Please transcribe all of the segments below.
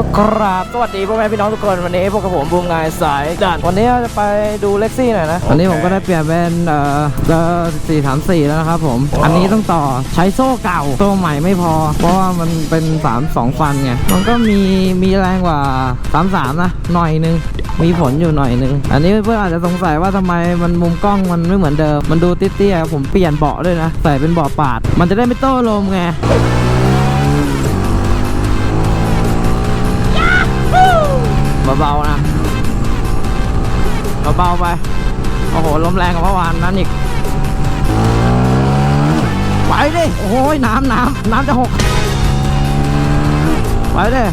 ก็กราบสวัสดีพ่อแม่พี่น้องทุกคนวันนี้พวกกับผมบูมงายสายดันวันนี้เราจะไปดูเล็กซี่หน่อยนะวันนี้ผมก็ได้เปลี่ยนเป็นเอ่อเจอสี่สามสี่แล้วนะครับผมอันนี้ต้องต่อใช้โซ่เก่าโซ่ใหม่ไม่พอ เพราะว่ามันเป็นสามสองฟันไงมันก็มีมีแรงกว่าสามสามนะหน่อยนึงมีผลอยู่หน่อยนึง อันนี้เพื่อนๆอาจจะสงสัยว่าทำไมมันมุมกล้องมันไม่เหมือนเดิมมันดูเตี้ยๆผมเปลี่ยนเบาะด้วยนะใส่เป็นเบาะปาด มันจะได้ไม่โต้ลมไง เบาๆไป โอ้โหลมแรงกว่าเมื่อวานนั้นอีก ไปดิ โอ้โหน้ำน้ำน้ำจะหก ไปดิ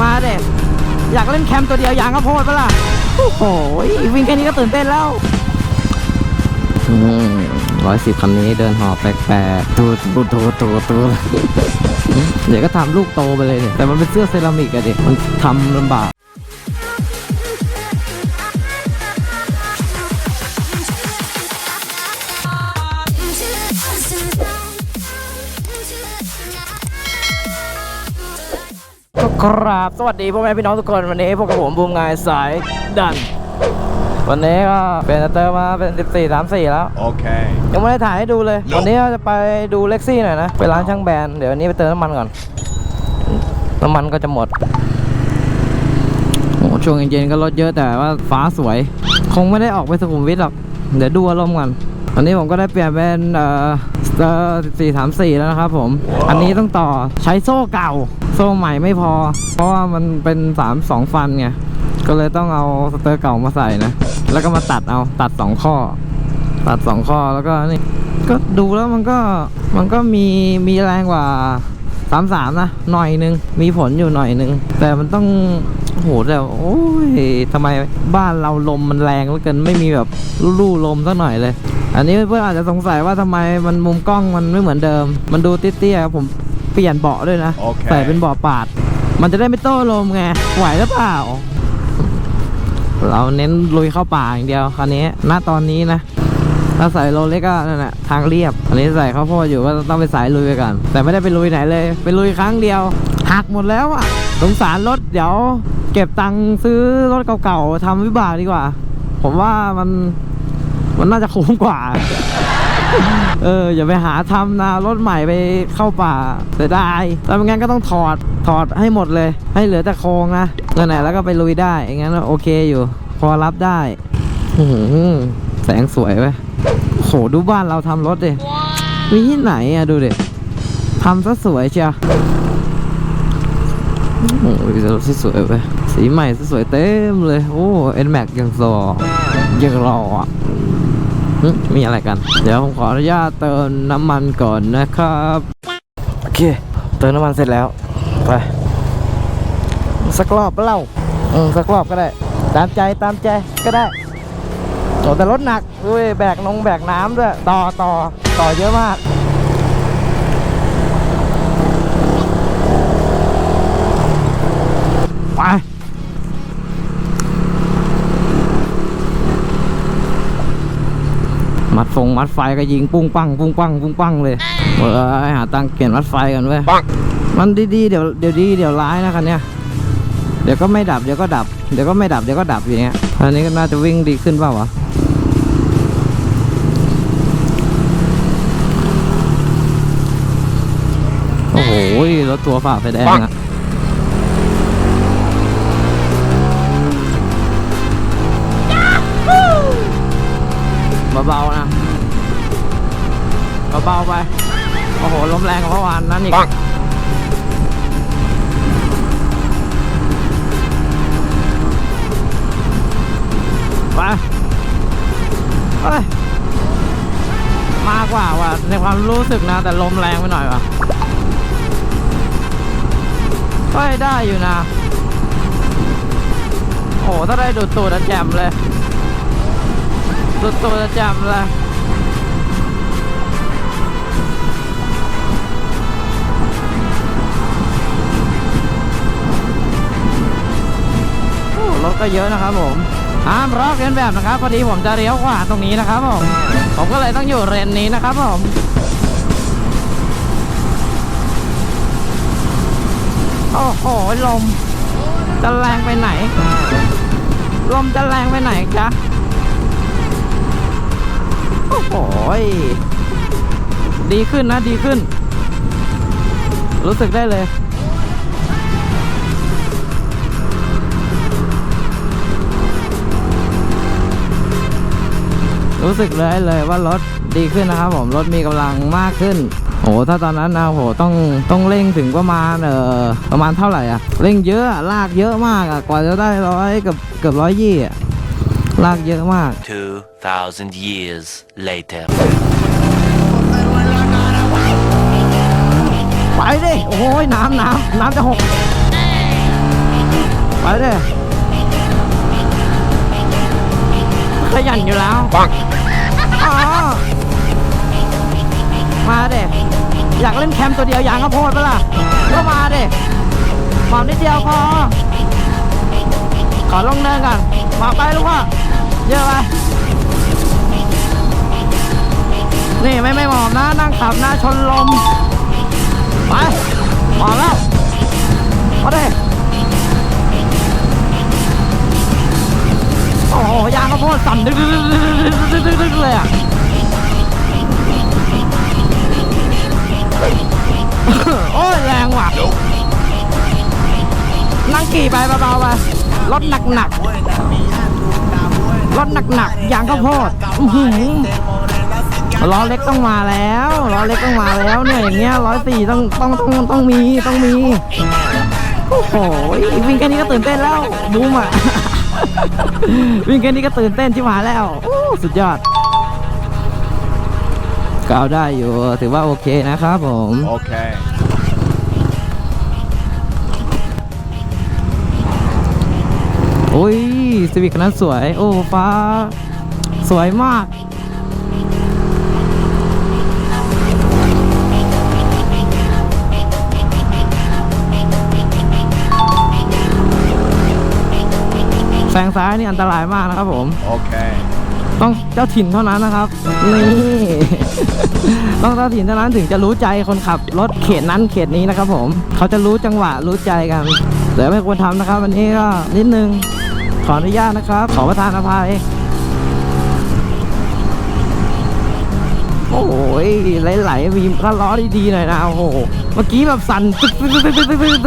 มาเด็อยากเล่นแคมตัวเดียวยางก็โพดปะล่ะ โอ้โหวิ่งแค่นี้ก็ตื่นเต้นแล้วร้อยสิบคันนี้เดินหอบแปลกๆตูตูตูตูตูเดี๋ยวก็ทำลูกโตไปเลยเนี่ยแต่มันเป็นเสื้อเซรามิกอะดิมันทำลำบาก ก็กราบสวัสดีพ่อแม่พี่น้องทุกคนวันนี้พวกกับผมบูมงายสายดัน วันนี้ก็เป็นสเตอร์มาเป็น 14 34 แล้ว Okay. ยังไม่ได้ถ่ายให้ดูเลย วันนี้เราจะไปดูเล็กซี่หน่อยนะ ไปร้านช่างแบรนด์เดี๋ยววันนี้ไปเติมน้ำมันก่อน น้ำมันก็จะหมดโอ้ช่วงเย็นๆก็รถเยอะแต่ว่าฟ้าสวย คงไม่ได้ออกไปสุขุมวิทหรอก เดี๋ยวดูอารมณ์ก่อน วันนี้ผมก็ได้เปลี่ยนเป็นเอ่อสเตอร์434แล้วนะครับผม อันนี้ต้องต่อใช้โซ่เก่า โซ่ใหม่ไม่พอ เพราะว่ามันเป็น3 2ฟันไง ก็เลยต้องเอาสเตอร์เก่ามาใส่นะ แล้วก็มาตัดเอาตัดสองข้อ ตัดสองข้อแล้วก็นี่ ก็ดูแล้วมันก็มันก็มีมีแรงกว่า สามสามนะหน่อยนึงมีผลอยู่หน่อยนึง แต่มันต้องโอ้โหแต่โอ้ยทำไมบ้านเราลมมันแรงเหลือเกินไม่มีแบบลู่ๆลมสักหน่อยเลย อันนี้เพื่อนๆอาจจะสงสัยว่าทำไมมันมุมกล้องมันไม่เหมือนเดิม มันดูเตี้ยๆผมเปลี่ยนเบาะด้วยนะโอเคใส่เป็นเบาะปาด มันจะได้ไม่โต้ลมไงไหวหรือเปล่าเราเน้นลุยเข้าป่าอย่างเดียวคันนี้ ณ ตอนนี้นะ ถ้าใส่โรเล็กก็นั่นแหละทางเรียบ อันนี้ใส่ข้าวโพดอยู่ก็ต้องไปสายลุยไปก่อนแต่ไม่ได้ไปลุยไหนเลยไปลุยครั้งเดียวหักหมดแล้วอะสงสารรถเดี๋ยวเก็บตังค์ซื้อรถเก่าๆทำวิบากดีกว่า ผมว่ามันมันน่าจะคุ้มกว่า เอออย่าไปหาทำนะรถใหม่ไปเข้าป่าเสียดายแล้วไม่งั้นก็ต้องถอดถอดให้หมดเลย ให้เหลือแต่โครงนะนั่นแหละแล้วก็ไปลุยได้อย่างนั้นโอเคอยู่ พอรับได้อื แสงสวยไปโหดูบ้านเราทำรถดิมีที่ไหนอะดูดิทำซะสวยเชียวโอ้ยรถที่สวยไปสีใหม่สวยๆเต็มเลย โอ้เอ็นแม็กยังซอยังรออะหึมีอะไรกัน เดี๋ยวผมขออนุญาตเติมน้ำมันก่อนนะครับ โอเค เติมน้ำมันเสร็จแล้ว ไป สักรอบเปล่าอืมสักรอบก็ได้ ตามใจตามใจก็ได้ โอ้แต่รถหนักด้วยแบกนงแบกน้ำด้วย ต่อต่อต่อเยอะมากไปมัดฟงมัดไฟก็ยิงปุ้งปังปุ้งปังปุ้งปังเลยเออหาตังค์เปลี่ยนมัดไฟกันเว้ยมันดีๆเดี๋ยวเดี๋ยวดีเดี๋ยวร้ายนะคันเนี้ยเดี๋ยวก็ไม่ดับเดี๋ยวก็ดับเดี๋ยวก็ไม่ดับเดี๋ยวก็ดับอย่างเงี้ยอันนี้ก็น่าจะวิ่งดีขึ้นเปล่าวะ โอ้โหรถตัวฝ่าไฟแดงอะเบาๆนะเบาๆไป โอ้โหลมแรงกว่าเมื่อวานนั้นอีกไปเอ้ยมากกว่าว่ะในความรู้สึกนะ แต่ลมแรงไปหน่อยว่ะ เฮ้ยได้อยู่นะ โอ้ถ้าได้ดูดตูดจะแจ่มเลย ดูดตูดจะแจ่มเลยรถก็เยอะนะครับผมห้ามรอกเลียนแบบนะครับพอดีผมจะเลี้ยวขวาตรงนี้นะครับผม ผมก็เลยต้องอยู่เลนนี้นะครับผม โอ้โหลม จะแรงไปไหน ลมจะแรงไปไหนจ๊ะ โอ้โหดีขึ้นนะดีขึ้น รู้สึกได้เลย รู้สึกเลยเลยว่ารถดีขึ้นนะครับผม รถมีกำลังมากขึ้น โอ้ถ้าตอนนั้นนะโหต้องต้องเร่งถึงประมาณเออประมาณเท่าไหร่อะเร่งเยอะอะลากเยอะมากอะกว่าจะได้ร้อยเกือบเกือบร้อยยี่อะลากเยอะมาก 2,000 years later. ไปดิโอ้ยน้ำน้ำน้ำจะหกไปดิขยันอยู่แล้วปังอ๋อ มาเด็อยากเล่นแคมตัวเดียวยางข้าวโพดปะล่ะก็มาเด็หมอบนิดเดียวพอขอลงเนินก่อนมอบไปลูกพ่อเยอะไปนี่ไม่ไม่หมอบนะนั่งขับหน้าชนลมไปมาแล้วมาเดิโอ้โหยางข้าวโพดสั่นดึกดึกดึกดึกดึกดึกเลยอะ โอ้ยแรงว่ะนั่งขี่ไปเบาๆไปรถหนักหนักๆรถหนักหนักๆยางข้าวโพดล้อเล็กต้องมาแล้วล้อเล็กต้องมาแล้วเนี่ยอย่างเงี้ยร้อยสี่ต้องต้องต้องต้องมีต้องมีโอ้โหวิ่งแค่นี้ก็ตื่นเต้นแล้วบูมอะวิ่งแค่นี้ก็ตื่นเต้นชิบหาแล้วโอ้สุดยอด ก็เอาได้อยู่ ถือว่าโอเคนะครับผม Okay. โอ้ยซีวิคคันนั้นสวย โอ้ฟ้า สวยมาก แซงซ้ายนี่อันตรายมากนะครับผม Okay. ต้องเจ้าถิ่นเท่านั้นนะครับนี่ต้องเจ้าถิ่นเท่านั้นถึงจะรู้ใจคนขับรถเขตนั้นเขตนี้นะครับ ผม เขาจะรู้จังหวะรู้ใจกันเดี๋ยวไม่ควรทำนะครับวันนี้ก็นิดนึงขออนุญาตนะครับ ขอประทานอภัย โอ้ยไหลๆมีก็ล้อดีๆหน่อยนะโอ้โหเมื่อกี้แบบสั่นตึกตึกกตึก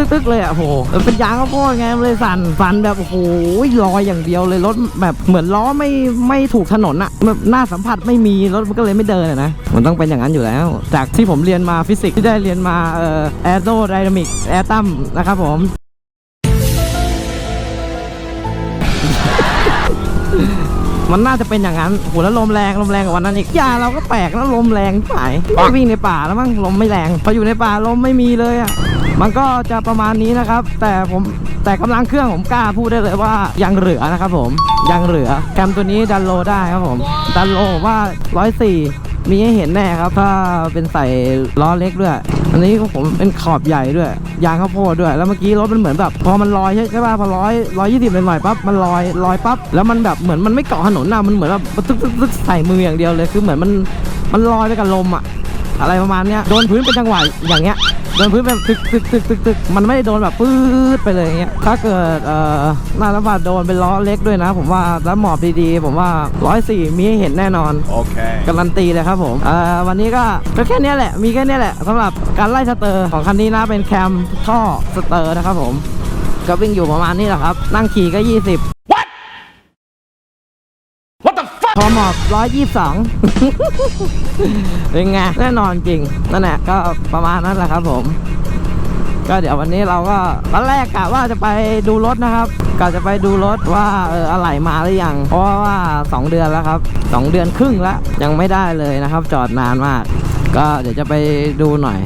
กตึกกเลยอะโอ้โหเป็นยางก้าวโไงมันเลยสั่นสั่นแบบโอ้ยลอยอย่างเดียวเลยรถแบบเหมือนล้อไม่ไม่ถูกถนนอะแบบหน้าสัมผัสไม่มีรถมันก็เลยไม่เดินนะมันต้องเป็นอย่างนั้นอยู่แล้ว จากที่ผมเรียนมาฟิสิกส์ที่ได้เรียนมาเอ่อแอโรไดนามิกแอตัมนะครับผม มันน่าจะเป็นอย่างนั้นโหแล้วลมแรงลมแรงกว่าวันนั้นอีกยาเราก็แปลกแล้วลมแรงที่ไหนวิ่งในป่าแล้วมั้งลมไม่แรงพออยู่ในป่าลมไม่มีเลยอะมันก็จะประมาณนี้นะครับ แต่ผมแต่กำลังเครื่องผมกล้าพูดได้เลยว่ายังเหลือนะครับผมยังเหลือแคมตัวนี้ดันโลได้ครับผมดันโลผมว่าร้อยสี่ มีให้เห็นแน่ครับ ถ้าเป็นใส่ล้อเล็กด้วย อันนี้ของผมเป็นขอบใหญ่ด้วย ยางข้าวโพดด้วย แล้วเมื่อกี้รถมันเหมือนแบบ พอมันลอยใช่ใช่ป่ะพอร้อยร้อยยี่สิบหน่อยปั๊บมันลอยลอยปั๊บแล้วมันแบบเหมือนมันไม่เกาะถนนนะมันเหมือนแบบตึ๊กตึ๊กตึ๊กใส่มืออย่างเดียวเลยคือเหมือนมันมันลอยไปกับลมอะอะไรประมาณเนี้ยโดนพื้นเป็นจังหวะอย่างเงี้ย โดนพื้นแบบตึกตึกตึกตึกตึกมันไม่ได้โดนแบบปื๊ดไปเลยอย่างเงี้ยถ้าเกิดเอ่อหน้าระบาดโดนเป็นล้อเล็กด้วยนะ ผมว่าแล้วหมอบดีๆ ผมว่าร้อยสี่มีให้เห็นแน่นอน Okay. การันตีเลยครับผมเอ่อวันนี้ก็ก็แค่เนี้ยแหละ มีแค่เนี้ยแหละสำหรับการไล่สเตอร์ของคันนี้นะเป็นแคมท่อสเตอร์นะครับผมก็วิ่งอยู่ประมาณนี้แหละครับ นั่งขี่ก็ 20 พอหมอบ122เป็นไงแน่นอนจริงนั่นแหละก็ประมาณนั้นแหละครับผม ก็เดี๋ยววันนี้เราก็ตอนแรกกะว่าจะไปดูรถนะครับกะจะไปดูรถว่าเอออะไรมาหรือยังเพราะว่า 2 เดือนแล้วครับ 2 เดือนครึ่งแล้วยังไม่ได้เลยนะครับ จอดนานมาก ก็เดี๋ยวจะไปดูหน่อย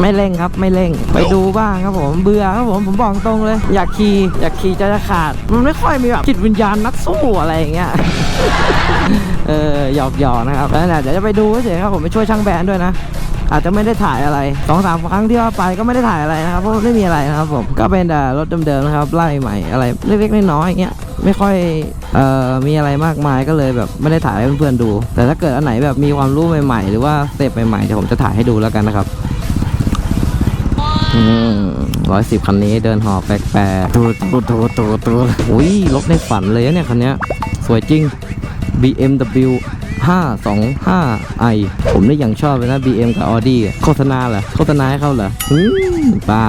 ไม่เร่งครับไม่เร่ง ไปดูบ้างครับผมเบื่อครับผมผมบอกตรงเลย อยากขี่อยากขี่ใจจะขาด มันไม่ค่อยมีแบบจิตวิญญาณนักสู้อะไรอย่างเงี้ยเออหยอกหยอกๆนะครับแล้วเดี๋ยวจะไปดูเฉยๆครับผมไปช่วยช่างแบรนด์ด้วยนะอาจจะไม่ได้ถ่ายอะไรสองสามครั้งที่ว่าไปก็ไม่ได้ถ่ายอะไรนะครับเพราะไม่มีอะไรนะครับผมก็เป็นแต่รถเดิมๆนะครับไล่ใหม่อะไรเล็กๆน้อยๆอย่างเงี้ยไม่ค่อยเอ่อมีอะไรมากมายก็เลยแบบไม่ได้ถ่ายให้เพื่อนๆดู แต่ถ้าเกิดอันไหนแบบมีความรู้ใหม่ๆ หรือว่าสเต็ปใหม่ๆเดี๋ยวผมจะถ่ายให้ดูแล้วกันนะครับอืม ร้อยสิบคันนี้เดินหอบแปลกๆตูตูตูตูตูอุ้ยรถในฝันเลยนะเนี่ยคันเนี้ยสวยจริง BMW 525i ผมนี่ยังชอบเลยนะ BM กับ Audi อะโฆษณาเหรอโฆษณาให้เขาเหรออืมเปล่า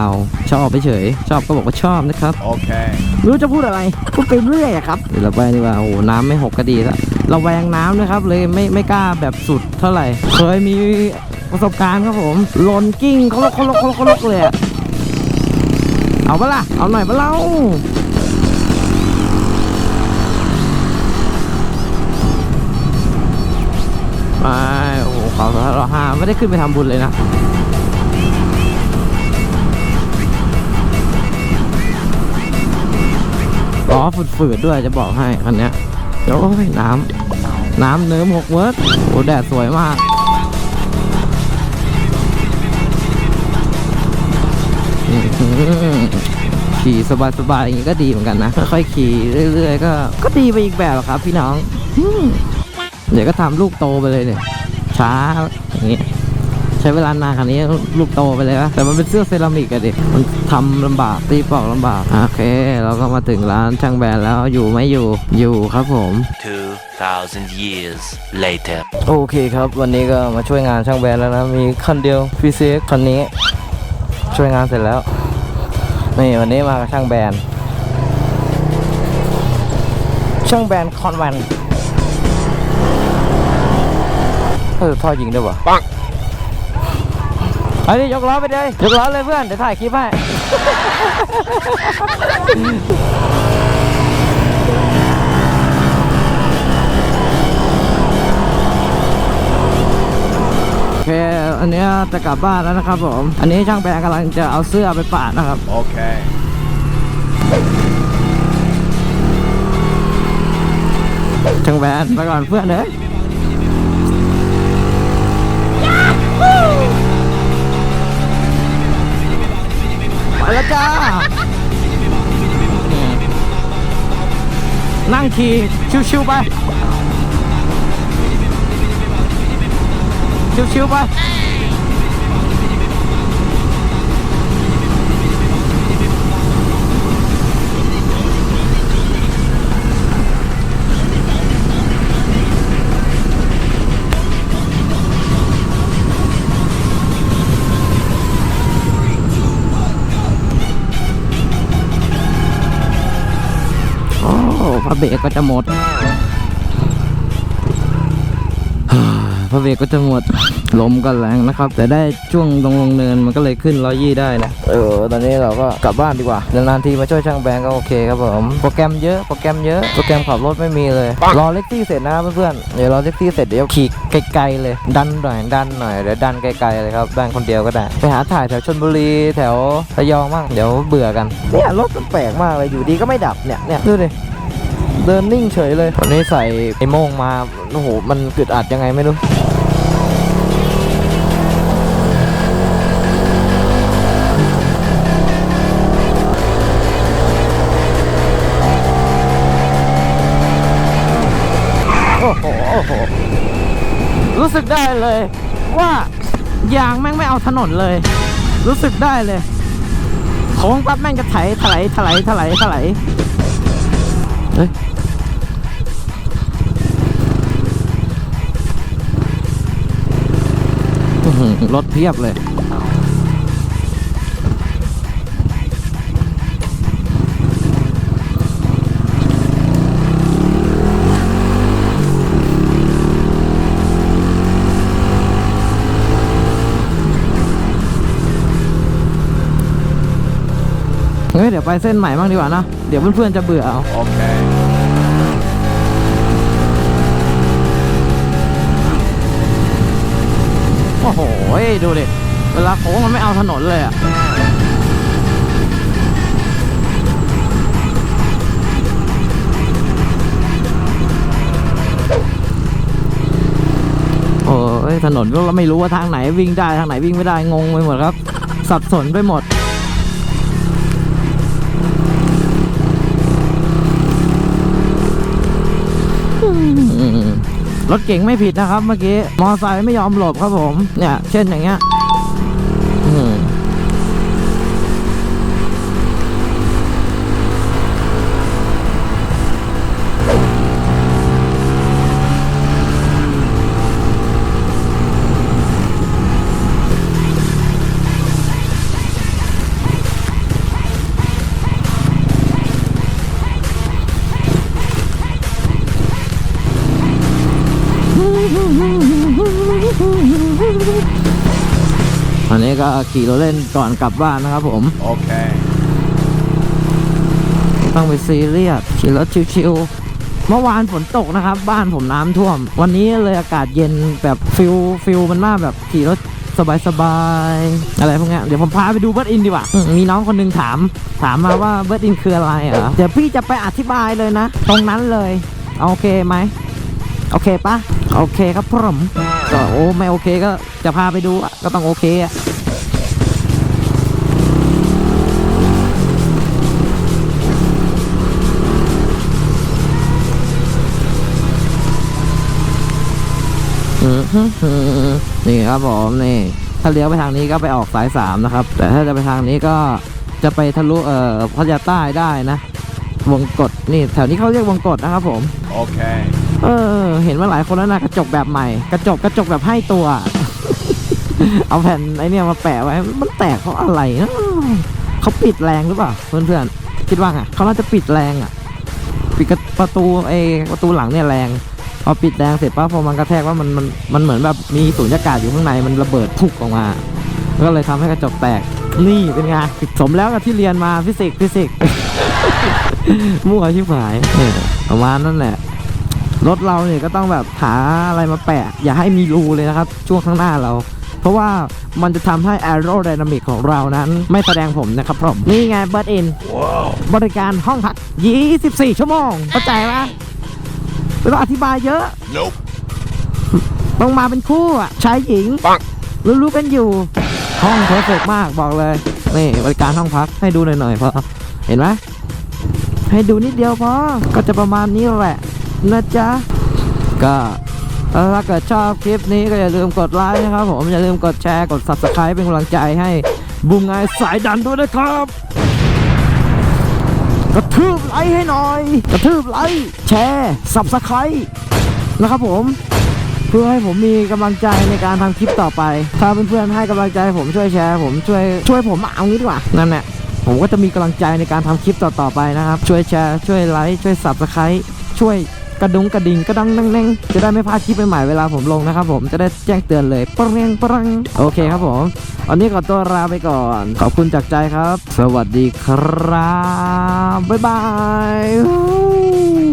ชอบไปเฉย ชอบก็บอกว่าชอบนะครับ Okay. ไม่รู้จะพูดอะไร พูดไปเรื่อยอะครับ เดี๋ยวเราไปดีกว่า โอ้โหน้ำไม่หกก็ดีแล้วเราแวงน้ำนะครับเลยไม่ไม่กล้าแบบสุดเท่าไหร่ เคยมี ประสบการณ์ครับผมหล่นกิ้งเขาลกเขาลกเขาลกเขาลกเลยเอาปะล่ะ เอาหน่อยปะเล่าไปโอ้โหเขาเราห้าไม่ได้ขึ้นไปทำบุญเลยนะล้อฝืดๆด้วยจะบอกให้คันเนี้ยโอ้ยน้ำน้ำเนื้อหกเวิร์ดโอ้แดดสวยมาก ขี่สบายๆอย่างนี้ก็ดีเหมือนกันนะค่อยๆขี่เรื่อยๆก็ก็ดีไปอีกแบบอะครับ พี่น้องอืมเดี๋ยวก็ทำลูกโตไปเลยเนี่ยช้าอย่างนี้ใช้เวลานานขนาดนี้ลูกโตไปเลยนะแต่มันเป็นเสื้อเซรามิกอะดิมันทำลำบากตีปอกลำบากโอเค เราก็มาถึงร้านช่างแบรนด์แล้วอยู่ไหม่อยู่อยู่ครับผม 2,000 years later. โอเคครับวันนี้ก็มาช่วยงานช่างแบรนด์แล้วนะ มีคันเดียวฟีเซกคันนี้ ช่วยงานเสร็จแล้ว นี่วันนี้มากับช่างแบรนด์ช่างแบรนด์คอนแวนเออท่อยิงด้วยวะปังไปดิยกล้อไปเลย ยกล้อเลยเพื่อน เดี๋ยวถ่ายคลิปให้ อเคอันเนี้ยจะกลับบ้านแล้วนะครับผม อันนี้ช่างแปลงกำลังจะเอาเสื้อไปปาดนะครับ Okay. ช่างแบนไปก่อนเพื่อนเลยไปแล้วจ้า นั่งขี่ชิวๆไป ชิวๆไป พระเบรกก็จะหมดพระเบรกก็จะหมดลมก็แรงนะครับ แต่ได้ช่วงตรงลงเนินมันก็เลยขึ้นร้อยยี่ได้นะเออตอนนี้เราก็กลับบ้านดีกว่านานๆทีมาช่วยช่างแบงก็โอเคครับผมโปรแกรมเยอะโปรแกรมเยอะโปรแกรมขับรถไม่มีเลยรอเล็กซี่เสร็จนะเพื่อนๆเดี๋ยวรอเล็กซี่เสร็จเดี๋ยวขี่ไกลๆเลย ดันหน่อยดันหน่อยเดี๋ยวดันไกลๆเลยครับดันคนเดียวก็ได้ไปหาถ่ายแถวชลบุรีแถวระยองมั่งเดี๋ยวเบื่อกันเนี่ยรถมันแปลกมากเลยอยู่ดีก็ไม่ดับเนี่ยเนี่ยดูดิ เดินนิ่งเฉยเลยวันนี้ใส่ไอ้โมงมาโอ้โหมันกึดอัดยังไงไม่รู้โอ้โหโอ้โหรู้สึกได้เลย ว่ายางแม่งไม่เอาถนนเลย รู้สึกได้เลยโค้งปั๊บแม่งจะไถถลายถลายถลายถลายเฮ้ย รถเพียบเลย เฮ้ย เดี๋ยวไปเส้นใหม่บ้างดีกว่านะ เดี๋ยวเพื่อนๆจะเบื่อเอา Okay. โดูดิ เวลาโค้งมันไม่เอาถนนเลยอะโอ้ยถนนก็ไม่รู้ว่าทางไหนวิ่งได้ทางไหนวิ่งไม่ได้งงไปหมดครับ สับสนไปหมด ถเก่งไม่ผิดนะครับ เมื่อกี้ มอไซค์ไม่ยอมหลบครับผม เนี่ย เช่นอย่างเงี้ย ก็ขี่รถเล่นก่อนกลับบ้านนะครับผม Okay. ไม่ต้องไปซีเรียสขี่รถชิวๆเมื่อวานฝนตกนะครับ บ้านผมน้ำท่วม วันนี้เลยอากาศเย็นแบบฟิลฟิลมันมากแบบขี่รถสบายๆอะไรพวกเนี้ยเดี๋ยวผมพาไปดูเบิร์ดอินดีกว่าอืมมีน้องคนหนึงถาม ถามมาว่าเบิร์ดอินคืออะไรเหรอเดี๋ยวพี่จะไปอธิบายเลยนะ ตรงนั้นเลยเอาโอเคไหม โอเคปะโอเคครับผมก็โอ้ไม่โอเคก็จะพาไปดูอะก็ต้องโอเคอะ นี่ครับผมนี่ถ้าเลี้ยวไปทางนี้ก็ไปออกสายสามนะครับ แต่ถ้าจะไปทางนี้ก็จะไปทะลุเอ่อพัทยาใต้ได้นะวงกฏนี่แถวนี้เขาเรียกวงกฏนะครับผม Okay. เออ เห็นมาหลายคนแล้วนะกระจกแบบใหม่ กระจกกระจกแบบให้ตัว เอาแผ่นไอเนี่ยมาแปะไว้ มันแตกเพราะอะไรนะเขาปิดแรงหรือเปล่าเพื่อนๆคิดว่าไงเขาน่าจะปิดแรงอะ ปิดกระประตูไอประตูหลังเนี่ยแรง พอปิดแรงเสร็จปั๊บพอมันกระแทกว่ามันมันมันเหมือนแบบมีสูญญากาศอยู่ข้างในมันระเบิดพุกออกมา ก็เลยทำให้กระจกแตกนี่เป็นไงสมแล้วกับที่เรียนมาฟิสิกส์ฟิสิกส์มั่วชิบหายเนี่ยประมาณนั้นแหละรถเราเนี่ยก็ต้องแบบหาอะไรมาแปะ อย่าให้มีรูเลยนะครับ ช่วงข้างหน้าเรา เพราะว่ามันจะทำให้ aerodynamic ของเรานั้น ไม่แสดงผมนะครับผมนี่ไงเบิร์ดอิน Whoa. บริการห้องพัก 24 ชั่วโมงเข้าใจไหม ไม่ต้องอธิบายเยอะ Nope. ต้องมาเป็นคู่อะชายหญิง ปัง รู้ๆกันอยู่ ห้องเพอร์เฟกมากบอกเลย นี่บริการห้องพักให้ดูหน่อยๆพอเห็นไหมให้ดูนิดเดียวพอ ก็จะประมาณนี้แหละนะจ๊ะ ก็ถ้าเกิดชอบคลิปนี้ก็อย่าลืมกดไลค์นะครับผม อย่าลืมกดแชร์ กด subscribe เป็นกำลังใจให้บูมไงสายดันด้วยนะครับ กระทืบไลค์ให้หน่อย กระทืบไลค์แชร์สับสไครต์นะครับผม เพื่อให้ผมมีกำลังใจในการทำคลิปต่อไป ถ้าเพื่อนๆให้กำลังใจผมช่วยแชร์ผมช่วยช่วยผมเอางี้ดีกว่านั่นแหละผมก็จะมีกำลังใจในการทำคลิปต่อๆไปนะครับ ช่วยแชร์ช่วยไลค์ช่วยสับสไครต์ช่วย กระดุงกระดิ่งกระดังนั่งนั่งจะได้ไม่พลาดคลิปใหม่ๆเวลาผมลงนะครับผมจะได้แจ้งเตือนเลยปรังปรังโอเคครับผมวันนี้ขอตัวลาไปก่อน ขอบคุณจากใจครับ สวัสดีครับ บ๊ายบาย